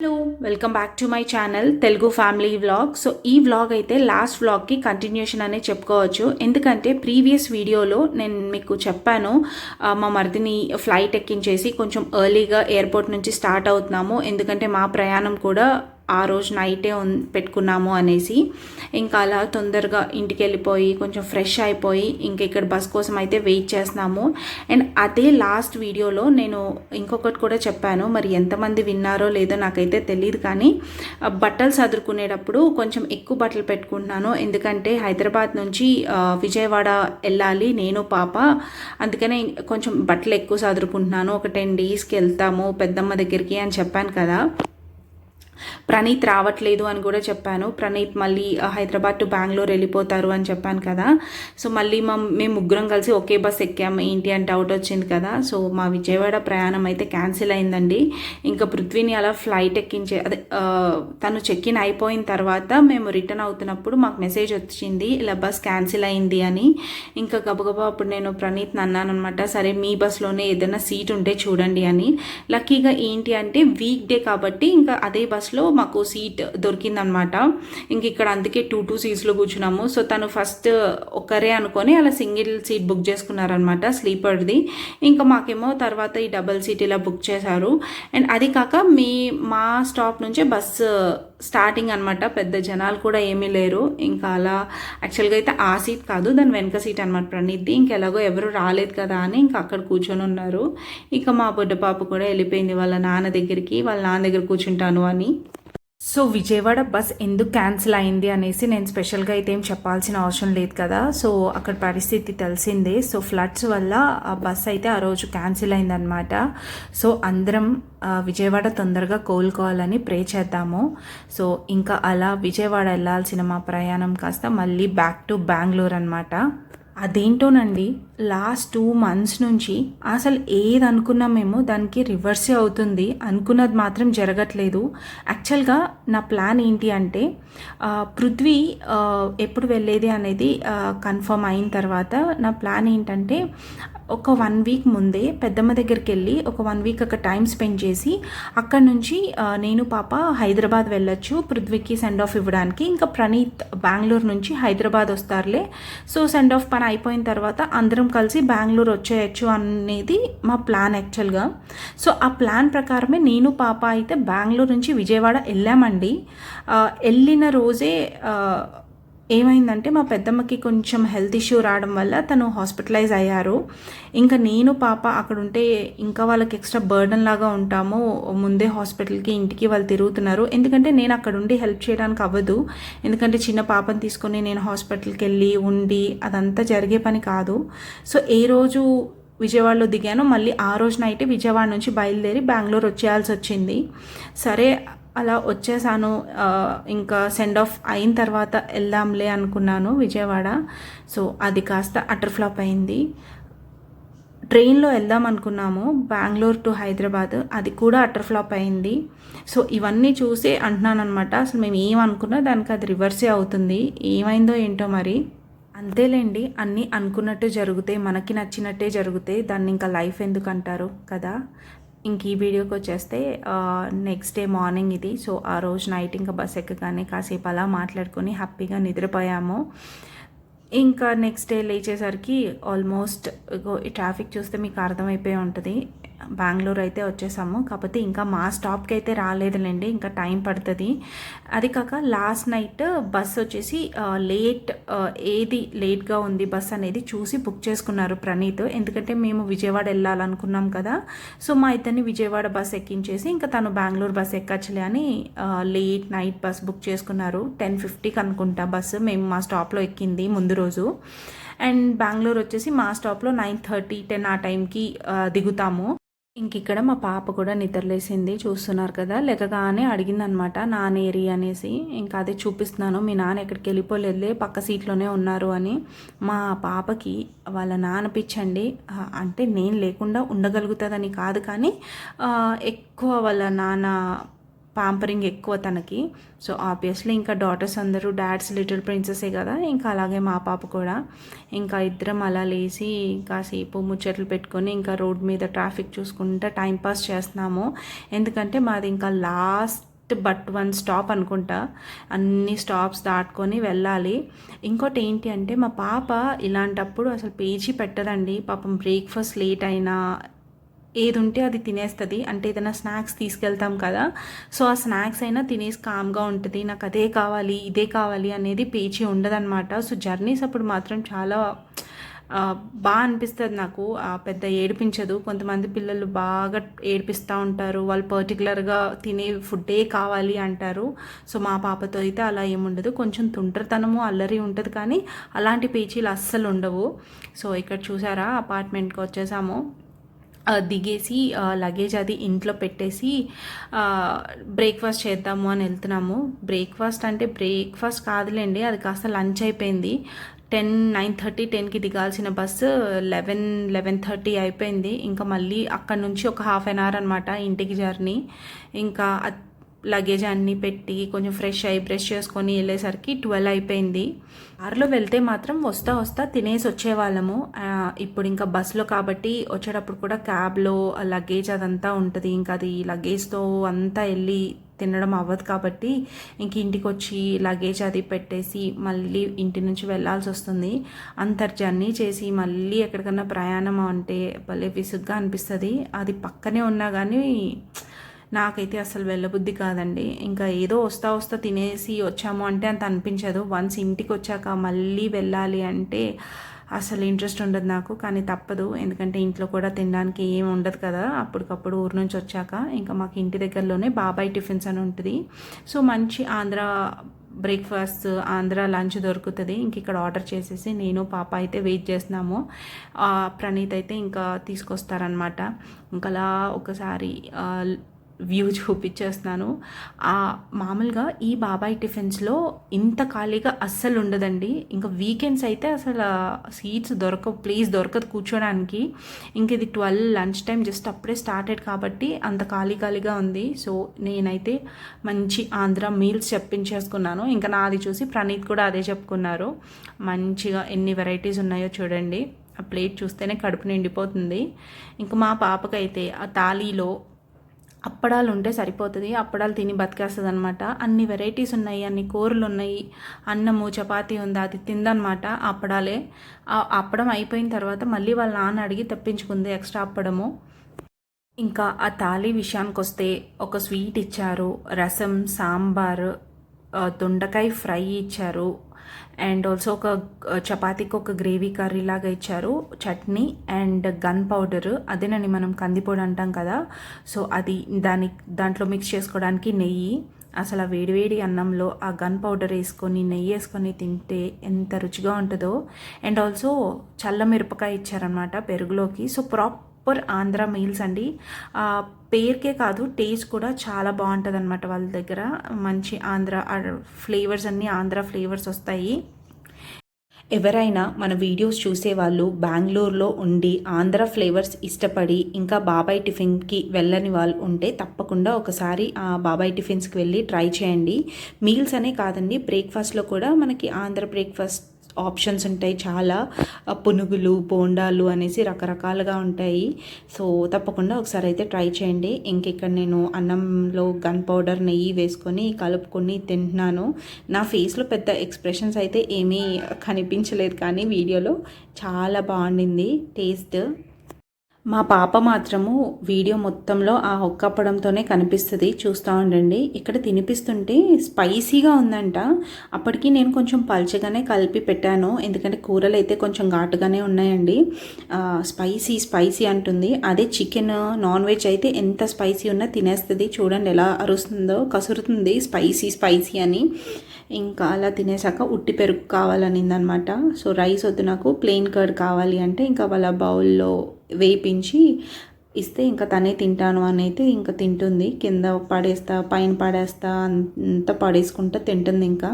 Hello welcome back to my channel Telugu family vlog so ఈ vlog అయితే last వ్లాగ్కి continuation అనే చెప్పుకోవచ్చు. ఎందుకంటే ప్రీవియస్ వీడియోలో నేను మీకు చెప్పాను మా మరిదిని ఫ్లైట్ ఎక్కించేసి కొంచెం ఎర్లీగా ఎయిర్పోర్ట్ నుంచి స్టార్ట్ అవుతున్నాము. ఎందుకంటే మా ప్రయాణం కూడా ఆ రోజు నైటే పెట్టుకున్నాము అనేసి ఇంకా అలా తొందరగా ఇంటికి వెళ్ళిపోయి కొంచెం ఫ్రెష్ అయిపోయి ఇంకా ఇక్కడ బస్ కోసం అయితే వెయిట్ చేస్తున్నాము. అండ్ అదే లాస్ట్ వీడియోలో నేను ఇంకొకటి కూడా చెప్పాను. మరి ఎంతమంది విన్నారో లేదో నాకైతే తెలియదు కానీ బట్టలు సదురుకునేటప్పుడు కొంచెం ఎక్కువ బట్టలు పెట్టుకుంటున్నాను. ఎందుకంటే హైదరాబాద్ నుంచి విజయవాడ వెళ్ళాలి నేను పాప. అందుకనే కొంచెం బట్టలు ఎక్కువ సదురుకుంటున్నాను. ఒక టెన్ డేస్కి వెళ్తాము పెద్దమ్మ దగ్గరికి అని చెప్పాను కదా. ప్రణీత్ రావట్లేదు అని కూడా చెప్పాను. ప్రణీత్ మళ్ళీ హైదరాబాద్ టు బెంగళూరు వెళ్ళిపోతారు అని చెప్పాను కదా. సో మళ్ళీ మా మేము ముగ్గురం కలిసి ఒకే బస్ ఎక్కాము. ఏంటి అని డౌట్ వచ్చింది కదా. సో మా విజయవాడ ప్రయాణం అయితే క్యాన్సిల్ అయిందండి. ఇంకా పృథ్వీని అలా ఫ్లైట్ ఎక్కించే అదే తను చెక్ ఇన్ అయిపోయిన తర్వాత మేము రిటర్న్ అవుతున్నప్పుడు మాకు మెసేజ్ వచ్చింది ఇలా బస్ క్యాన్సిల్ అయింది అని. ఇంకా గబగబా అప్పుడు నేను ప్రణీత్ అన్నాను అనమాట సరే మీ బస్లోనే ఏదైనా సీట్ ఉంటే చూడండి అని. లక్కీగా ఏంటి అంటే వీక్ డే కాబట్టి ఇంకా అదే బస్లో మాకు సీట్ దొరికిందనమాట. ఇంక ఇక్కడ అందుకే టూ టూ సీట్స్లో కూర్చున్నాము. సో తను ఫస్ట్ ఒక్కరే అనుకొని అలా సింగిల్ సీట్ బుక్ చేసుకున్నారనమాట స్లీపర్ది. ఇంకా మాకేమో తర్వాత ఈ డబల్ సీట్ ఇలా బుక్ చేశారు. అండ్ అది కాక మీ మా స్టాప్ నుంచే బస్సు స్టార్టింగ్ అనమాట. పెద్ద జనాలు కూడా ఏమీ లేరు. ఇంకా అలా యాక్చువల్గా అయితే ఆ సీట్ కాదు దాని వెనక సీట్ అనమాట ప్రణీతి ఇంకెలాగో ఎవరు రాలేదు కదా అని ఇంకా అక్కడ కూర్చొని ఉన్నారు. ఇక మా బుడ్డ పాప కూడా వెళ్ళిపోయింది వాళ్ళ నాన్న దగ్గరికి వాళ్ళ నాన్న దగ్గర కూర్చుంటాను అని. సో విజయవాడ బస్ ఎందుకు క్యాన్సిల్ అయింది అనేసి నేను స్పెషల్గా అయితే ఏం చెప్పాల్సిన అవసరం లేదు కదా. సో అక్కడ పరిస్థితి తెలిసిందే. సో ఫ్లడ్స్ వల్ల ఆ బస్ అయితే ఆ రోజు క్యాన్సిల్ అయిందనమాట సో అందరం విజయవాడ తొందరగా కోలుకోవాలని ప్రే చేద్దాము. సో ఇంకా అలా విజయవాడ వెళ్ళాల్సిన మా ప్రయాణం కాస్త మళ్ళీ బ్యాక్ టు బెంగళూరు అనమాట అదేంటోనండి? లాస్ట్ టూ మంత్స్ నుంచి అసలు ఏది అనుకున్నా మేము దానికి రివర్సే అవుతుంది. అనుకున్నది మాత్రం జరగట్లేదు. యాక్చువల్గా నా ప్లాన్ ఏంటి అంటే పృథ్వీ ఎప్పుడు వెళ్ళేది అనేది కన్ఫర్మ్ అయిన తర్వాత నా ప్లాన్ ఏంటంటే ఒక వన్ వీక్ ముందే పెద్దమ్మ దగ్గరికి వెళ్ళి ఒక వన్ వీక్ అక్కడ టైం స్పెండ్ చేసి అక్కడ నుంచి నేను పాప హైదరాబాద్ వెళ్ళొచ్చు పృథ్వీకి సెండ్ ఆఫ్ ఇవ్వడానికి. ఇంకా ప్రణీత్ బెంగళూరు నుంచి హైదరాబాద్ వస్తారులే. సో సెండ్ ఆఫ్ పని అయిపోయిన తర్వాత అందరం కలిసి బెంగళూరు వచ్చేయచ్చు అనేది మా ప్లాన్ యాక్చువల్గా సో ఆ ప్లాన్ ప్రకారమే నేను పాప అయితే బెంగళూరు నుంచి విజయవాడ వెళ్ళామండి. వెళ్ళిన రోజే ఏమైందంటే మా పెద్దమ్మకి కొంచెం హెల్త్ ఇష్యూ రావడం వల్ల తను హాస్పిటలైజ్ అయ్యారు. ఇంకా నేను పాప అక్కడ ఉంటే ఇంకా వాళ్ళకి ఎక్స్ట్రా బర్డన్ లాగా ఉంటాము. ముందే హాస్పిటల్కి ఇంటికి వాళ్ళు తిరుగుతున్నారు. ఎందుకంటే నేను అక్కడ ఉండి హెల్ప్ చేయడానికి అవ్వదు. ఎందుకంటే చిన్న పాపని తీసుకొని నేను హాస్పిటల్కి వెళ్ళి ఉండి అదంతా జరిగే పని కాదు. సో ఏ రోజు విజయవాడలో దిగాను మళ్ళీ ఆ రోజు నైట్ విజయవాడ నుంచి బయలుదేరి బెంగళూరు వచ్చేయాల్సి వచ్చింది. సరే అలా వచ్చేసాను ఇంకా సెండ్ ఆఫ్ అయిన తర్వాత వెళ్దాంలే అనుకున్నాను విజయవాడ. సో అది కాస్త అటర్ ఫ్లాప్ అయింది. ట్రైన్లో వెళ్దాం అనుకున్నాము బెంగళూరు టు హైదరాబాద్ అది కూడా అటర్ ఫ్లాప్ అయింది. సో ఇవన్నీ చూసి అంటున్నాను అనమాట అసలు మేము ఏమనుకున్నా దానికి అది రివర్సే అవుతుంది. ఏమైందో ఏంటో మరి. అంతేలేండి అన్నీ అనుకున్నట్టు జరుగుతాయి మనకి నచ్చినట్టే జరుగుతాయి దాన్ని ఇంకా లైఫ్ ఎందుకు అంటారు కదా. ఇంక ఈ వీడియోకి వచ్చేస్తే నెక్స్ట్ డే మార్నింగ్ ఇది. సో ఆ రోజు నైట్ ఇంకా బస్ ఎక్కగానే కాసేపు అలా మాట్లాడుకొని హ్యాపీగా నిద్రపోయాము. ఇంకా నెక్స్ట్ డే లేచేసరికి ఆల్మోస్ట్ ఈ ట్రాఫిక్ చూస్తే మీకు అర్థమైపోయి ఉంటుంది. బెంగళూరు అయితే వచ్చేసాము. కాకపోతే ఇంకా మా స్టాప్కి అయితే రాలేదులేండి ఇంకా టైం పడుతుంది. అది కాక లాస్ట్ నైట్ బస్ వచ్చేసి లేట్ ఏది లేట్గా ఉంది బస్ అనేది చూసి బుక్ చేసుకున్నారు ప్రణీత్. ఎందుకంటే మేము విజయవాడ వెళ్ళాలనుకున్నాం కదా సో మా ఇతన్ని విజయవాడ బస్ ఎక్కించేసి ఇంకా తను బెంగళూరు బస్ ఎక్కచ్చులే అని లేట్ నైట్ బస్ బుక్ చేసుకున్నారు. టెన్ ఫిఫ్టీకి అనుకుంటా బస్సు మేము మా స్టాప్లో ఎక్కింది ముందు రోజు. అండ్ బెంగళూరు వచ్చేసి మా స్టాప్లో నైన్ థర్టీ టెన్ ఆ టైంకి దిగుతాము. ఇంక ఇక్కడ మా పాప కూడా నిద్రలేసింది చూస్తున్నారు కదా. లెక్కగానే అడిగిందనమాట నానేరి అనేసి. ఇంకా అదే చూపిస్తున్నాను మీ నాన్న ఎక్కడికి వెళ్ళిపోలేదులే పక్క సీట్లోనే ఉన్నారు అని. మా పాపకి వాళ్ళ నాన్న పిచ్చండి అంటే నేను లేకుండా ఉండగలుగుతుందని కాదు కానీ ఎక్కువ వాళ్ళ నాన్న పాంపరింగ్ ఎక్కువ తనకి. సో ఆబ్వియస్లీ ఇంకా డాటర్స్ అందరూ డాడ్స్ లిటిల్ ప్రిన్సెసే కదా. ఇంకా అలాగే మా పాప కూడా. ఇంకా ఇద్దరం అలా లేచి కాసేపు ముచ్చట్లు పెట్టుకొని ఇంకా రోడ్ మీద ట్రాఫిక్ చూసుకుంటా టైంపాస్ చేస్తున్నాము. ఎందుకంటే మాది ఇంకా లాస్ట్ బట్ వన్ స్టాప్ అనుకుంటా. అన్ని స్టాప్స్ దాటుకొని వెళ్ళాలి. ఇంకోటి ఏంటి అంటే మా పాప ఇలాంటప్పుడు అసలు పేజీ పెట్టదండి. పాపం బ్రేక్ఫాస్ట్ లేట్ అయినా ఏది ఉంటే అది తినేస్తుంది. అంటే ఏదైనా స్నాక్స్ తీసుకెళ్తాం కదా. సో ఆ స్నాక్స్ అయినా తినేసి కామ్గా ఉంటుంది. నాకు అదే కావాలి ఇదే కావాలి అనేది పేచీ ఉండదన్నమాట. సో జర్నీస్ అప్పుడు మాత్రం చాలా బాగా అనిపిస్తుంది నాకు. పెద్ద ఏడిపించదు. కొంతమంది పిల్లలు బాగా ఏడిపిస్తూ ఉంటారు. వాళ్ళు పర్టికులర్గా తినే ఫుడ్డే కావాలి అంటారు. సో మా పాపతో అయితే అలా ఏముండదు. కొంచెం తుంటరితనము అల్లరి ఉంటుంది కానీ అలాంటి పేచీలు అస్సలు ఉండవు. సో ఇక్కడ చూసారా? అపార్ట్మెంట్కి వచ్చేసాము. దిగేసి లగేజ్ అది ఇంట్లో పెట్టేసి బ్రేక్ఫాస్ట్ చేద్దాము అని వెళ్తున్నాము. బ్రేక్ఫాస్ట్ అంటే బ్రేక్ఫాస్ట్ కాదులేండి అది కాస్త లంచ్ అయిపోయింది. టెన్ నైన్ థర్టీ టెన్కి దిగాల్సిన బస్సు లెవెన్ లెవెన్ థర్టీ అయిపోయింది. ఇంకా మళ్ళీ అక్కడ నుంచి ఒక హాఫ్ అన్ అవర్ అనమాట ఇంటికి జర్నీ. ఇంకా లగేజ్ అన్నీ పెట్టి కొంచెం ఫ్రెష్ అయ్యి బ్రష్ చేసుకొని వెళ్ళేసరికి ట్వెల్వ్ అయిపోయింది. కారులో వెళ్తే మాత్రం వస్తా వస్తా తినేసి వచ్చేవాళ్ళము. ఇప్పుడు ఇంకా బస్సులో కాబట్టి వచ్చేటప్పుడు కూడా క్యాబ్లో లగేజ్ అదంతా ఉంటుంది. ఇంకా అది లగేజ్తో అంతా వెళ్ళి తినడం అవ్వదు కాబట్టి ఇంక ఇంటికి వచ్చి లగేజ్ అది పెట్టేసి మళ్ళీ ఇంటి నుంచి వెళ్ళాల్సి వస్తుంది. అంతర్ జర్నీ చేసి మళ్ళీ ఎక్కడికన్నా ప్రయాణం అంటే భలే విసుగ్గా అనిపిస్తుంది. అది పక్కనే ఉన్నా కానీ నాకైతే అసలు వెళ్ళబుద్ధి కాదండి. ఇంకా ఏదో వస్తా వస్తా తినేసి వచ్చాము అంటే అంత అనిపించదు. వన్స్ ఇంటికి వచ్చాక మళ్ళీ వెళ్ళాలి అంటే అసలు ఇంట్రెస్ట్ ఉండదు నాకు కానీ తప్పదు. ఎందుకంటే ఇంట్లో కూడా తినడానికి ఏం ఉండదు కదా. అప్పటికప్పుడు ఊరు నుంచి వచ్చాక ఇంకా మాకు ఇంటి దగ్గరలోనే బాబాయ్ టిఫిన్స్ అని ఉంటుంది. సో మంచి ఆంధ్ర బ్రేక్ఫాస్ట్ ఆంధ్ర లంచ్ దొరుకుతుంది. ఇంక ఇక్కడ ఆర్డర్ చేసేసి నేను పాప అయితే వెయిట్ చేస్తున్నాము. ప్రణీత్ అయితే ఇంకా తీసుకొస్తారనమాట ఇంకా అలా ఒకసారి వ్యూ చూపించేస్తున్నాను. మామూలుగా ఈ బాబాయ్ టిఫిన్స్లో ఇంత ఖాళీగా అస్సలు ఉండదండి. ఇంకా వీకెండ్స్ అయితే అసలు సీట్స్ దొరక ప్లేస్ దొరకదు కూర్చోడానికి. ఇంక ఇది ట్వెల్వ్ లంచ్ టైం జస్ట్ అప్పుడే స్టార్టెడ్ కాబట్టి అంత ఖాళీ ఖాళీగా ఉంది. సో నేనైతే మంచి ఆంధ్ర మీల్స్ చెప్పించేసుకున్నాను. ఇంకా నాది చూసి ప్రణీత్ కూడా అదే చెప్పుకున్నారు. మంచిగా ఎన్ని వెరైటీస్ ఉన్నాయో చూడండి. ఆ ప్లేట్ చూస్తేనే కడుపు నిండిపోతుంది. ఇంకా మా పాపకైతే ఆ తాలీలో అప్పడాలు ఉంటే సరిపోతుంది అప్పడాలు తిని బతికేస్తుంది అనమాట అన్ని వెరైటీస్ ఉన్నాయి అన్ని కూరలు ఉన్నాయి అన్నము చపాతీ ఉంది అది తిందనమాట అప్పడాలే. అప్పడం అయిపోయిన తర్వాత మళ్ళీ వాళ్ళ నాన్న అడిగి తెప్పించుకుంది ఎక్స్ట్రా అప్పడము. ఇంకా ఆ తాళీ విషయానికి వస్తే ఒక స్వీట్ ఇచ్చారు రసం సాంబార్ దొండకాయ ఫ్రై ఇచ్చారు అండ్ ఆల్సో ఒక చపాతీకి ఒక గ్రేవీ కర్రీ లాగా ఇచ్చారు చట్నీ అండ్ గన్ పౌడర్. అదేనండి మనం కందిపొడి అంటాం కదా. సో అది దాని దాంట్లో మిక్స్ చేసుకోవడానికి నెయ్యి అసలు ఆ వేడివేడి అన్నంలో ఆ గన్ పౌడర్ వేసుకొని నెయ్యి వేసుకొని తింటే ఎంత రుచిగా ఉంటుందో. అండ్ ఆల్సో చల్ల మిరపకాయ ఇచ్చారనమాట పెరుగులోకి. సో ప్రాప్ సూపర్ ఆంధ్ర మీల్స్ అండి. పేరుకే కాదు టేస్ట్ కూడా చాలా బాగుంటుంది అనమాట వాళ్ళ దగ్గర. మంచి ఆంధ్ర ఫ్లేవర్స్ అన్నీ ఆంధ్ర ఫ్లేవర్స్ వస్తాయి. ఎవరైనా మన వీడియోస్ చూసేవాళ్ళు బెంగళూరులో ఉండి ఆంధ్ర ఫ్లేవర్స్ ఇష్టపడి ఇంకా బాబాయ్ టిఫిన్కి వెళ్ళని వాళ్ళు ఉంటే తప్పకుండా ఒకసారి ఆ బాబాయ్ టిఫిన్స్కి వెళ్ళి ట్రై చేయండి. మీల్స్ అనే కాదండి బ్రేక్ఫాస్ట్లో కూడా మనకి ఆంధ్ర బ్రేక్ఫాస్ట్ ఆప్షన్స్ ఉంటాయి చాలా. పునుగులు బోండాలు అనేసి రకరకాలుగా ఉంటాయి. సో తప్పకుండా ఒకసారి అయితే ట్రై చేయండి. ఇంక ఇక్కడ నేను అన్నంలో గన్ పౌడర్ నెయ్యి వేసుకొని కలుపుకొని తింటున్నాను. నా ఫేస్లో పెద్ద ఎక్స్ప్రెషన్స్ అయితే ఏమీ కనిపించలేదు కానీ వీడియోలో చాలా బాగుండింది. టేస్ట్ మా పాప మాత్రము వీడియో మొత్తంలో ఆ ఒక్కప్పడంతోనే కనిపిస్తుంది. చూస్తూ ఉండండి. ఇక్కడ తినిపిస్తుంటే స్పైసీగా ఉందంట. అప్పటికి నేను కొంచెం పల్చగానే కలిపి పెట్టాను. ఎందుకంటే కూరలు అయితే కొంచెం ఘాటుగానే ఉన్నాయండి. స్పైసీ స్పైసీ అంటుంది. అదే చికెన్ నాన్ వెజ్ అయితే ఎంత స్పైసీ ఉన్నా తినేస్తుంది. చూడండి ఎలా అరుస్తుందో కసురుతుంది. స్పైసీ స్పైసీ అని. ఇంకా అలా తినేసాక ఉట్టి పెరుగు కావాలనిందనమాట. సో రైస్ వద్దు నాకు. ప్లెయిన్ కర్డ్ కావాలి అంటే ఇంకా వాళ్ళ బౌల్లో వేయించి ఇస్తే ఇంకా తనే తింటాను అని అయితే ఇంకా తింటుంది. కింద పడేస్తా పైన పడేస్తా అంత పడేసుకుంటా తింటుంది ఇంకా.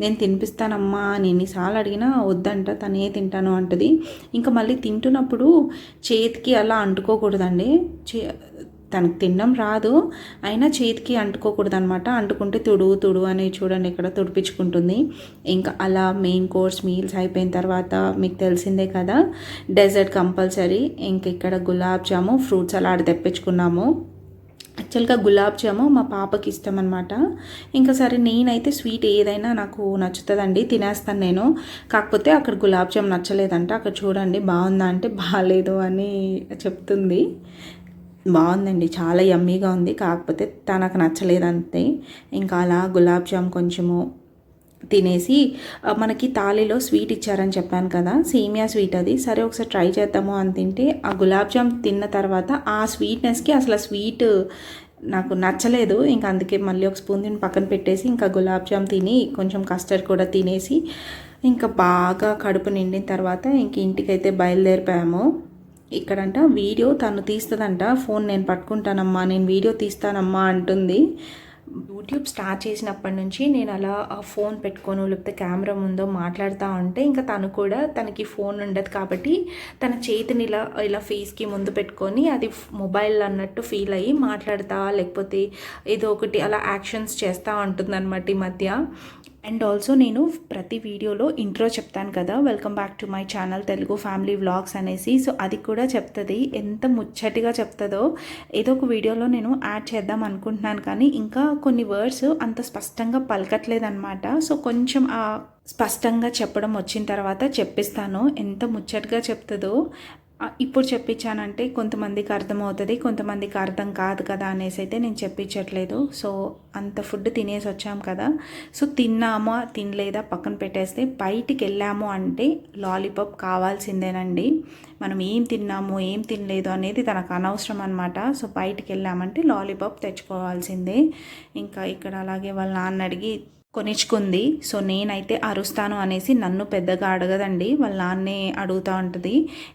నేను తినిపిస్తానమ్మా అని ఎన్నిసార్లు అడిగినా వద్దంట తనే తింటాను అంటది. ఇంకా మళ్ళీ తింటున్నప్పుడు చేతికి అలా అంటుకోకూడదండి. చే తనకు తినడం రాదు. అయినా చేతికి అంటుకోకూడదు అనమాట అంటుకుంటే తుడు తుడు అని చూడండి ఇక్కడ తుడిపించుకుంటుంది. ఇంకా అలా మెయిన్ కోర్స్ మీల్స్ అయిపోయిన తర్వాత మీకు తెలిసిందే కదా డెజర్ట్ కంపల్సరీ ఇంక ఇక్కడ గులాబ్ జాము ఫ్రూట్స్ సలాడ్ తెప్పించుకున్నాము. యాక్చువల్గా గులాబ్ జాము మా పాపకి ఇష్టం అనమాట ఇంకా సరే నేనైతే స్వీట్ ఏదైనా నాకు నచ్చుతుందండి తినేస్తాను నేను. కాకపోతే అక్కడ గులాబ్ జామ్ నచ్చలేదంట. అక్కడ చూడండి బాగుందా అంటే బాగాలేదు అని చెప్తుంది. బాగుందండి. చాలా యమ్మీగా ఉంది. కాకపోతే తనకు నచ్చలేదంతే. ఇంకా అలా గులాబ్ జామ్ కొంచెము తినేసి మనకి తాళిలో స్వీట్ ఇచ్చారని చెప్పాను కదా సేమియా స్వీట్ అది. సరే ఒకసారి ట్రై చేద్దాము అని తింటే ఆ గులాబ్ జామ్ తిన్న తర్వాత ఆ స్వీట్నెస్కి అసలు స్వీట్ నాకు నచ్చలేదు. ఇంకా అందుకే మళ్ళీ ఒక స్పూన్ తిని పక్కన పెట్టేసి ఇంకా గులాబ్ జామ్ తిని కొంచెం కస్టర్డ్ కూడా తినేసి ఇంకా బాగా కడుపు నిండిన తర్వాత ఇంక ఇంటికైతే బయలుదేరిపోయాము. ఇక్కడంట వీడియో తను తీస్తుందంట ఫోన్ నేను పట్టుకుంటానమ్మా నేను వీడియో తీస్తానమ్మా అంటుంది. యూట్యూబ్ స్టార్ట్ చేసినప్పటి నుంచి నేను అలా ఫోన్ పెట్టుకొని లేకపోతే కెమెరా ముందో మాట్లాడుతూ ఉంటే ఇంకా తను కూడా తనకి ఫోన్ ఉండదు కాబట్టి తన చేతిని ఇలా ఇలా ఫేస్కి ముందు పెట్టుకొని అది మొబైల్ అన్నట్టు ఫీల్ అయ్యి మాట్లాడతా లేకపోతే ఏదో ఒకటి అలా యాక్షన్స్ చేస్తూ ఉంటుందన్నమాట ఈ మధ్య. అండ్ ఆల్సో నేను ప్రతి వీడియోలో ఇంట్రో చెప్తాను కదా. Welcome back to my channel Telugu family vlogs అనేసి. సో అది కూడా చెప్తుంది. ఎంత ముచ్చటిగా చెప్తుందో ఏదో ఒక వీడియోలో నేను యాడ్ చేద్దాం అనుకుంటున్నాను కానీ ఇంకా కొన్ని వర్డ్స్ అంత స్పష్టంగా పలకట్లేదన్నమాట. సో కొంచెం ఆ స్పష్టంగా చెప్పడం వచ్చిన తర్వాత చెప్పిస్తాను. ఎంత ముచ్చటగా చెప్తుందో. ఇప్పుడు చెప్పించానంటే కొంతమందికి అర్థమవుతుంది కొంతమందికి అర్థం కాదు కదా అనేసి అయితే నేను చెప్పించట్లేదు. సో అంత ఫుడ్ తినేసి వచ్చాం కదా. సో తిన్నామా తినలేదా పక్కన పెట్టేస్తే బయటికి వెళ్ళాము అంటే లాలీపాప్ కావాల్సిందేనండి. మనం ఏం తిన్నాము ఏం తినలేదు అనేది తనకు అనవసరం అనమాట సో బయటికి వెళ్ళామంటే లాలీపాప్ తెచ్చుకోవాల్సిందే. ఇంకా ఇక్కడ అలాగే వాళ్ళ నాన్న అడిగి కొనిచ్చుకుంది. సో నేనైతే అరుస్తాను అనేసి నన్ను పెద్దగా అడగదండి. వాళ్ళ నాన్నే అడుగుతూ ఉంటుంది.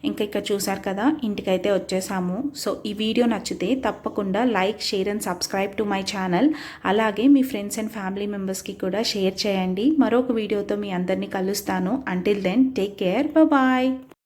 ఇంకా ఇక్కడ చూసారు కదా ఇంటికైతే వచ్చేసాము. సో ఈ వీడియో నచ్చితే తప్పకుండా like share and subscribe to my channel. అలాగే మీ ఫ్రెండ్స్ అండ్ ఫ్యామిలీ మెంబర్స్కి కూడా షేర్ చేయండి. మరొక వీడియోతో మీ అందరినీ కలుస్తాను. Until then take care bye